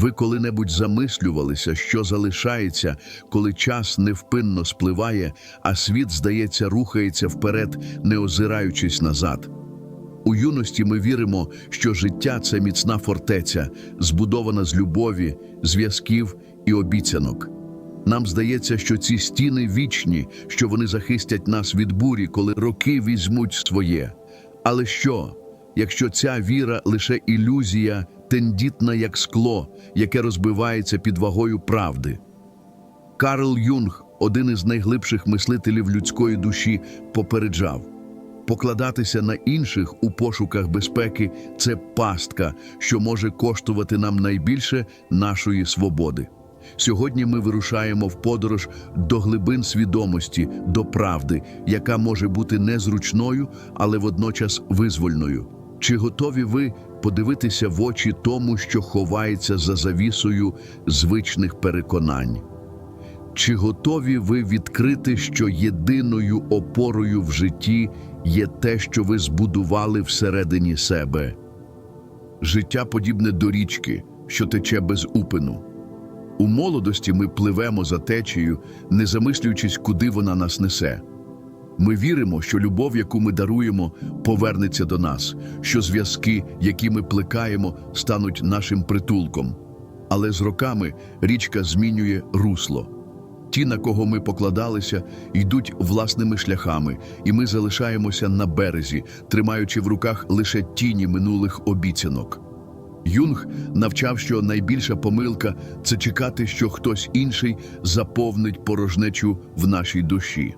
Ви коли-небудь замислювалися, що залишається, коли час невпинно спливає, а світ, здається, рухається вперед, не озираючись назад. У юності ми віримо, що життя це міцна фортеця, збудована з любові, зв'язків і обіцянок. Нам здається, що ці стіни вічні, що вони захистять нас від бурі, коли роки візьмуть своє. Але що, якщо ця віра лише ілюзія, тендітна як скло, яке розбивається під вагою правди? Карл Юнг, один із найглибших мислителів людської душі, попереджав: покладатися на інших у пошуках безпеки це пастка, що може коштувати нам найбільше нашої свободи. Сьогодні ми вирушаємо в подорож до глибин свідомості, до правди, яка може бути незручною, але водночас визвольною. Чи готові ви подивитися в очі тому, що ховається за завісою звичних переконань? Чи готові ви відкрити, що єдиною опорою в житті є те, що ви збудували всередині себе? Життя подібне до річки, що тече без упину. У молодості ми пливемо за течією, не замислюючись, куди вона нас несе. Ми віримо, що любов, яку ми даруємо, повернеться до нас, що зв'язки, які ми плекаємо, стануть нашим притулком. Але з роками річка змінює русло. Ті, на кого ми покладалися, йдуть власними шляхами, і ми залишаємося на березі, тримаючи в руках лише тіні минулих обіцянок. Юнг навчав, що найбільша помилка це чекати, що хтось інший заповнить порожнечу в нашій душі.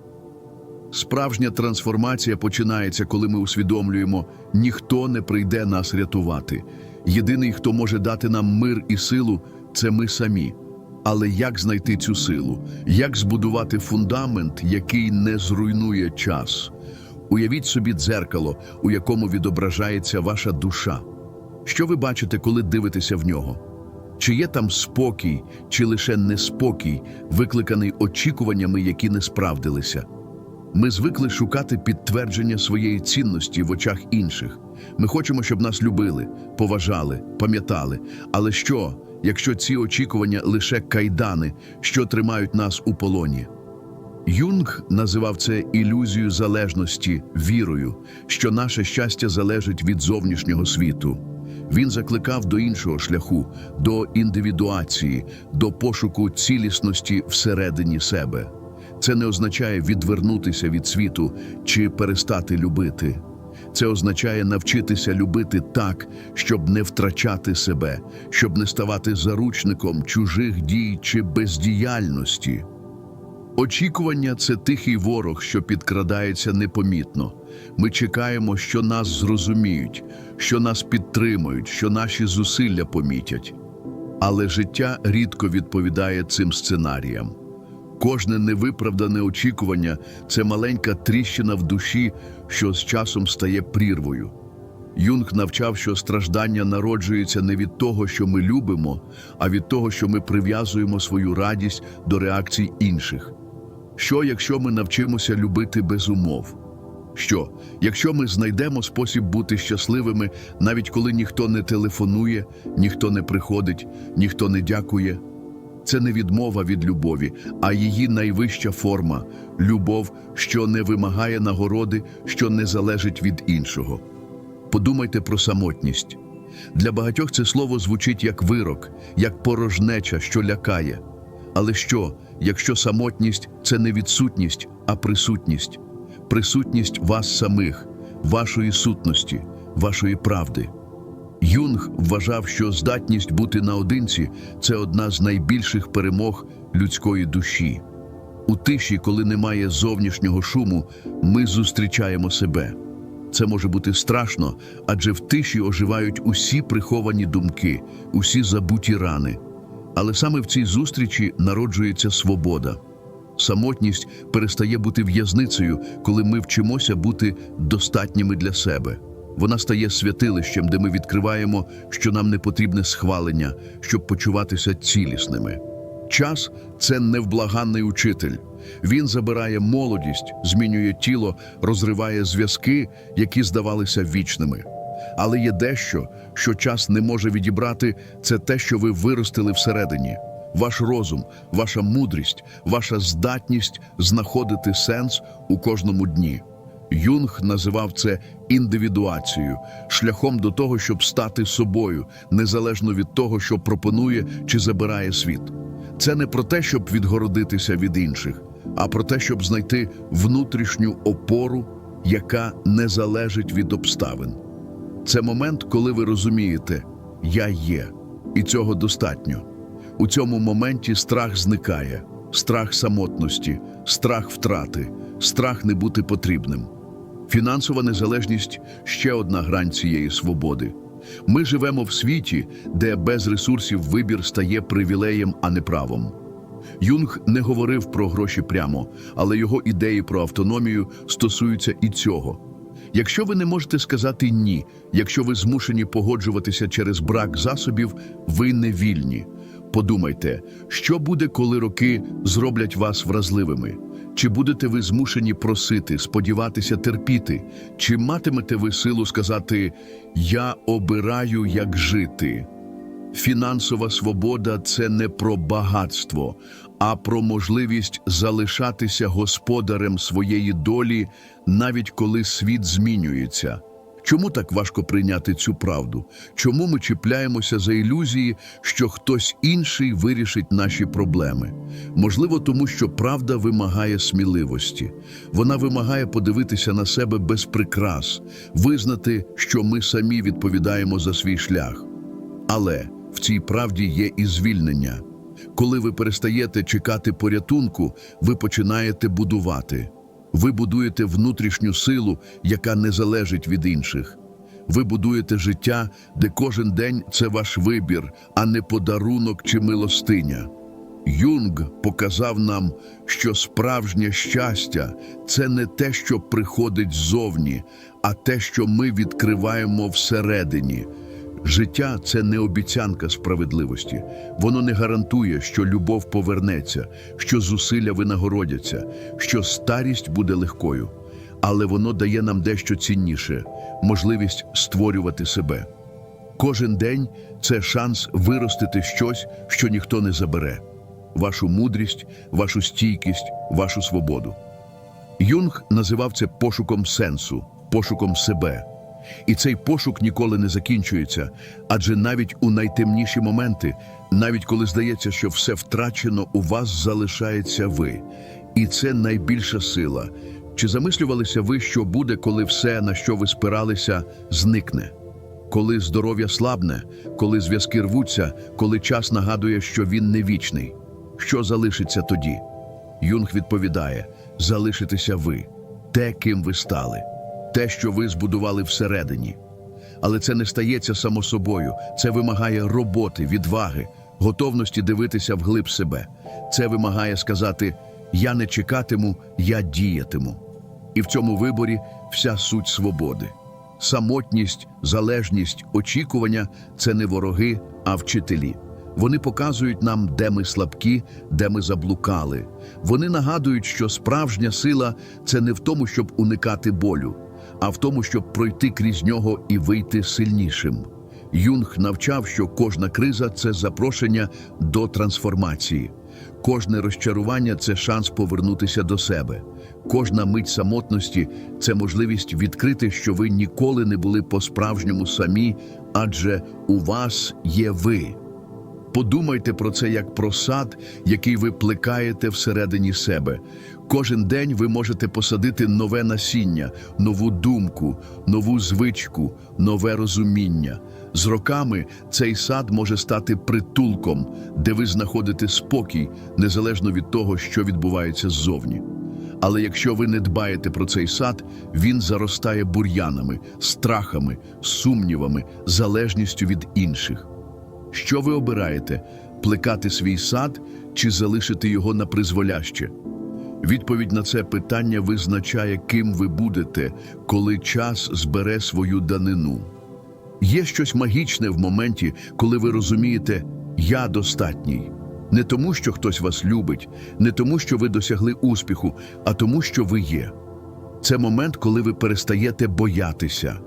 Справжня трансформація починається, коли ми усвідомлюємо, ніхто не прийде нас рятувати. Єдиний, хто може дати нам мир і силу, це ми самі. Але як знайти цю силу? Як збудувати фундамент, який не зруйнує час? Уявіть собі дзеркало, у якому відображається ваша душа. Що ви бачите, коли дивитеся в нього? Чи є там спокій, чи лише неспокій, викликаний очікуваннями, які не справдилися? Ми звикли шукати підтвердження своєї цінності в очах інших. Ми хочемо, щоб нас любили, поважали, пам'ятали. Але що, якщо ці очікування лише кайдани, що тримають нас у полоні? Юнг називав це ілюзією залежності, вірою, що наше щастя залежить від зовнішнього світу. Він закликав до іншого шляху, до індивідуації, до пошуку цілісності всередині себе. Це не означає відвернутися від світу чи перестати любити. Це означає навчитися любити так, щоб не втрачати себе, щоб не ставати заручником чужих дій чи бездіяльності. Очікування це тихий ворог, що підкрадається непомітно. Ми чекаємо, що нас зрозуміють, що нас підтримують, що наші зусилля помітять. Але життя рідко відповідає цим сценаріям. Кожне невиправдане очікування це маленька тріщина в душі, що з часом стає прірвою. Юнг навчав, що страждання народжується не від того, що ми любимо, а від того, що ми прив'язуємо свою радість до реакцій інших. Що, якщо ми навчимося любити без умов? Що, якщо ми знайдемо спосіб бути щасливими, навіть коли ніхто не телефонує, ніхто не приходить, ніхто не дякує? Це не відмова від любові, а її найвища форма любов, що не вимагає нагороди, що не залежить від іншого. Подумайте про самотність. Для багатьох це слово звучить як вирок, як порожнеча, що лякає. Але що, якщо самотність це не відсутність, а присутність, присутність вас самих, вашої сутності, вашої правди? Юнг вважав, що здатність бути наодинці це одна з найбільших перемог людської душі. У тиші, коли немає зовнішнього шуму, ми зустрічаємо себе. Це може бути страшно, адже в тиші оживають усі приховані думки, усі забуті рани. Але саме в цій зустрічі народжується свобода. Самотність перестає бути в'язницею, коли ми вчимося бути достатніми для себе. Вона стає святилищем, де ми відкриваємо, що нам не потрібне схвалення, щоб почуватися цілісними. Час це невблаганний учитель. Він забирає молодість, змінює тіло, розриває зв'язки, які здавалися вічними. Але є дещо, що час не може відібрати, це те, що ви виростили всередині. Ваш розум, ваша мудрість, ваша здатність знаходити сенс у кожному дні. Юнг називав це індивідуацією, шляхом до того, щоб стати собою, незалежно від того, що пропонує чи забирає світ. Це не про те, щоб відгородитися від інших, а про те, щоб знайти внутрішню опору, яка не залежить від обставин. Це момент, коли ви розумієте, я є, і цього достатньо. У цьому моменті страх зникає, страх самотності, страх втрати, страх не бути потрібним. Фінансова незалежність ще одна грань цієї свободи. Ми живемо в світі, де без ресурсів вибір стає привілеєм, а не правом. Юнг не говорив про гроші прямо, але його ідеї про автономію стосуються і цього. Якщо ви не можете сказати ні, якщо ви змушені погоджуватися через брак засобів, ви не вільні. Подумайте, що буде, коли роки зроблять вас вразливими? Чи будете ви змушені просити, сподіватися терпіти? Чи матимете ви силу сказати Я обираю, як жити? Фінансова свобода це не про багатство, а про можливість залишатися господарем своєї долі, навіть коли світ змінюється. Чому так важко прийняти цю правду? Чому ми чіпляємося за ілюзії, що хтось інший вирішить наші проблеми? Можливо, тому що правда вимагає сміливості. Вона вимагає подивитися на себе без прикрас, визнати, що ми самі відповідаємо за свій шлях. Але в цій правді є і звільнення. Коли ви перестаєте чекати порятунку, ви починаєте будувати. Ви будуєте внутрішню силу, яка не залежить від інших. Ви будуєте життя, де кожен день це ваш вибір, а не подарунок чи милостиня. Юнг показав нам, що справжнє щастя це не те, що приходить ззовні, а те, що ми відкриваємо всередині. Життя це не обіцянка справедливості. Воно не гарантує, що любов повернеться, що зусилля винагородяться, що старість буде легкою. Але воно дає нам дещо цінніше можливість створювати себе. Кожен день це шанс виростити щось, що ніхто не забере: вашу мудрість, вашу стійкість, вашу свободу. Юнг називав це пошуком сенсу, пошуком себе. І цей пошук ніколи не закінчується, адже навіть у найтемніші моменти, навіть коли здається, що все втрачено, у вас залишається ви. І це найбільша сила. Чи замислювалися ви, що буде, коли все, на що ви спиралися, зникне? Коли здоров'я слабне, коли зв'язки рвуться, коли час нагадує, що він не вічний? Що залишиться тоді? Юнг відповідає: залишитеся ви, те, ким ви стали те, що ви збудували всередині. Але це не стається само собою, це вимагає роботи, відваги, готовності дивитися вглиб себе. Це вимагає сказати Я не чекатиму, я діятиму. І в цьому виборі вся суть свободи. Самотність, залежність, очікування це не вороги, а вчителі. Вони показують нам, де ми слабкі, де ми заблукали. Вони нагадують, що справжня сила це не в тому, щоб уникати болю, а в тому, щоб пройти крізь нього і вийти сильнішим. Юнг навчав, що кожна криза це запрошення до трансформації. Кожне розчарування це шанс повернутися до себе. Кожна мить самотності це можливість відкрити, що ви ніколи не були по-справжньому самі, адже у вас є ви. Подумайте про це як про сад, який ви плекаєте всередині себе. Кожен день ви можете посадити нове насіння, нову думку, нову звичку, нове розуміння. З роками цей сад може стати притулком, де ви знаходите спокій, незалежно від того, що відбувається ззовні. Але якщо ви не дбаєте про цей сад, він заростає бур'янами, страхами, сумнівами, залежністю від інших. Що ви обираєте плекати свій сад чи залишити його на призволяще? Відповідь на це питання визначає, ким ви будете, коли час збере свою данину. Є щось магічне в моменті, коли ви розумієте, я достатній. Не тому, що хтось вас любить, не тому, що ви досягли успіху, а тому, що ви є. Це момент, коли ви перестаєте боятися.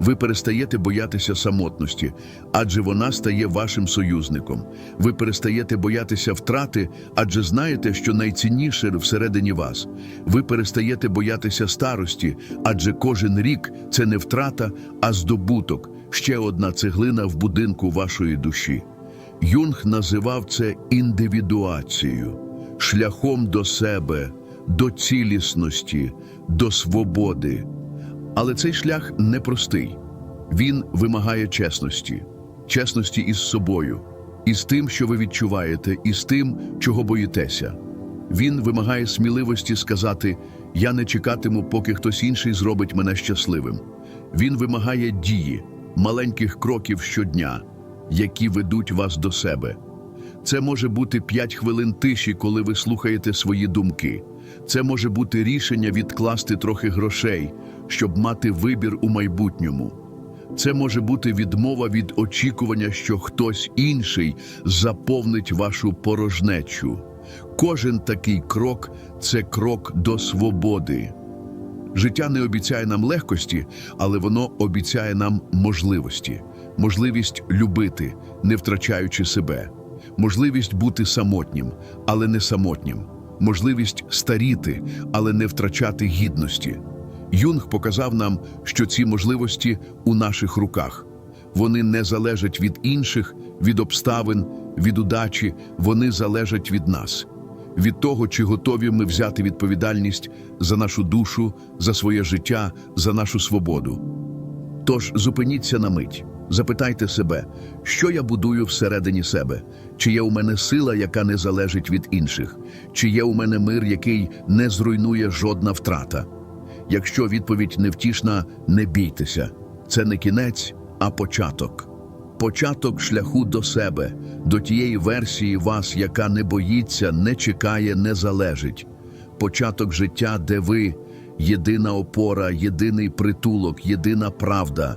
Ви перестаєте боятися самотності, адже вона стає вашим союзником. Ви перестаєте боятися втрати, адже знаєте, що найцінніше всередині вас. Ви перестаєте боятися старості, адже кожен рік це не втрата, а здобуток, ще одна цеглина в будинку вашої душі. Юнг називав це індивідуацією, шляхом до себе, до цілісності, до свободи. Але цей шлях непростий. Він вимагає чесності, чесності із собою, із тим, що ви відчуваєте, і з тим, чого боїтеся. Він вимагає сміливості сказати: Я не чекатиму, поки хтось інший зробить мене щасливим. Він вимагає дії, маленьких кроків щодня, які ведуть вас до себе. Це може бути 5 хвилин тиші, коли ви слухаєте свої думки. Це може бути рішення відкласти трохи грошей, щоб мати вибір у майбутньому. Це може бути відмова від очікування, що хтось інший заповнить вашу порожнечу. Кожен такий крок це крок до свободи. Життя не обіцяє нам легкості, але воно обіцяє нам можливості, можливість любити, не втрачаючи себе, можливість бути самотнім, але не самотнім, можливість старіти, але не втрачати гідності. Юнг показав нам, що ці можливості у наших руках. Вони не залежать від інших, від обставин, від удачі, вони залежать від нас, від того, чи готові ми взяти відповідальність за нашу душу, за своє життя, за нашу свободу. Тож зупиніться на мить, запитайте себе, що я будую всередині себе, чи є у мене сила, яка не залежить від інших, чи є у мене мир, який не зруйнує жодна втрата. Якщо відповідь невтішна, не бійтеся. Це не кінець, а початок. Початок шляху до себе, до тієї версії вас, яка не боїться, не чекає, не залежить. Початок життя, де ви єдина опора, єдиний притулок, єдина правда.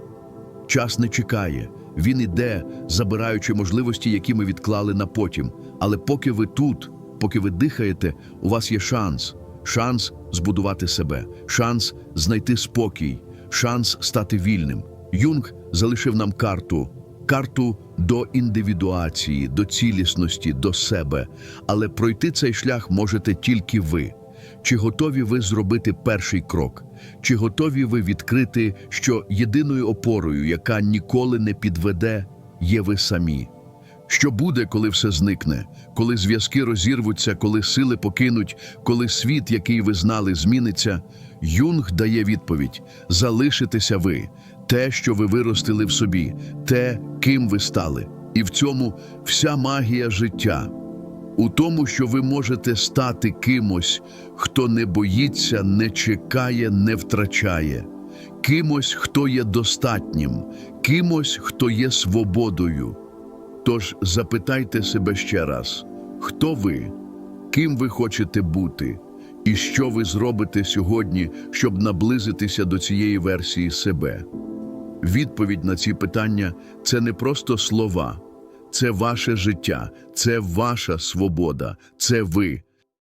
Час не чекає, він іде, забираючи можливості, які ми відклали на потім. Але поки ви тут, поки ви дихаєте, у вас є шанс. Шанс збудувати себе, шанс знайти спокій, шанс стати вільним. Юнг залишив нам карту, карту до індивідуації, до цілісності, до себе. Але пройти цей шлях можете тільки ви. Чи готові ви зробити перший крок? Чи готові ви відкрити, що єдиною опорою, яка ніколи не підведе, є ви самі? Що буде, коли все зникне, коли зв'язки розірвуться, коли сили покинуть, коли світ, який ви знали, зміниться? Юнг дає відповідь: залишитеся ви, те, що ви виростили в собі, те, ким ви стали. І в цьому вся магія життя. У тому, що ви можете стати кимось, хто не боїться, не чекає, не втрачає, кимось, хто є достатнім, кимось, хто є свободою. Тож запитайте себе ще раз, хто ви, ким ви хочете бути, і що ви зробите сьогодні, щоб наблизитися до цієї версії себе. Відповідь на ці питання це не просто слова, це ваше життя, це ваша свобода, це ви.